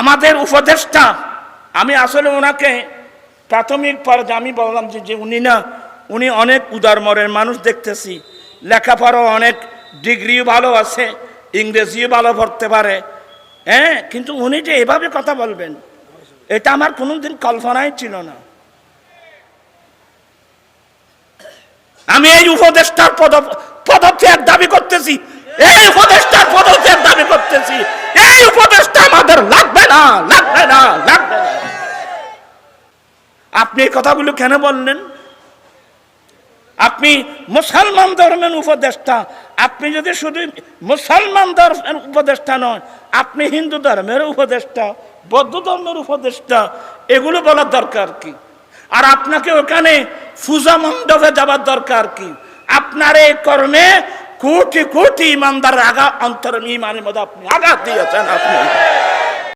আমাদের উপদেষ্টা, আমি আসলে ওনাকে প্রাথমিক পর্যায়ে আমি বললাম যে উনি না, উনি অনেক উদার মরের মানুষ দেখতেছি। লেখাপড়াও অনেক, ডিগ্রিও ভালো আছে, ইংরেজিও ভালো পড়তে পারে। হ্যাঁ কিন্তু উনি যে এভাবে কথা বলবেন, এটা আমার কোনোদিন কল্পনাই ছিল না। আমি এই উপদেষ্টার পদ পদত্যাগ দাবি করতেছি। এই উপদেষ্টার পদত্যাগ দাবি করতেছি এই উপদেষ্টা আমাদের লাগবে না লাগবে না লাগবে না আপনি এই কথাগুলো কেন বললেন? আপনি মুসলমান ধর্মের উপদেষ্টা। আপনি যদি শুধু মুসলমান ধর্মের উপদেষ্টা নয়, আপনি হিন্দু ধর্মের উপদেষ্টা, বৌদ্ধ ধর্মের উপদেষ্টা, এগুলো বলার দরকার কি? আর আপনাকে ওখানে পূজা মণ্ডপে যাবার দরকার কি? আপনার এই কর্মে কোটি কোটি ইমানদার আগা অন্তর ইমানের মধ্যে আপনি আঘাত দিয়েছেন আপনি।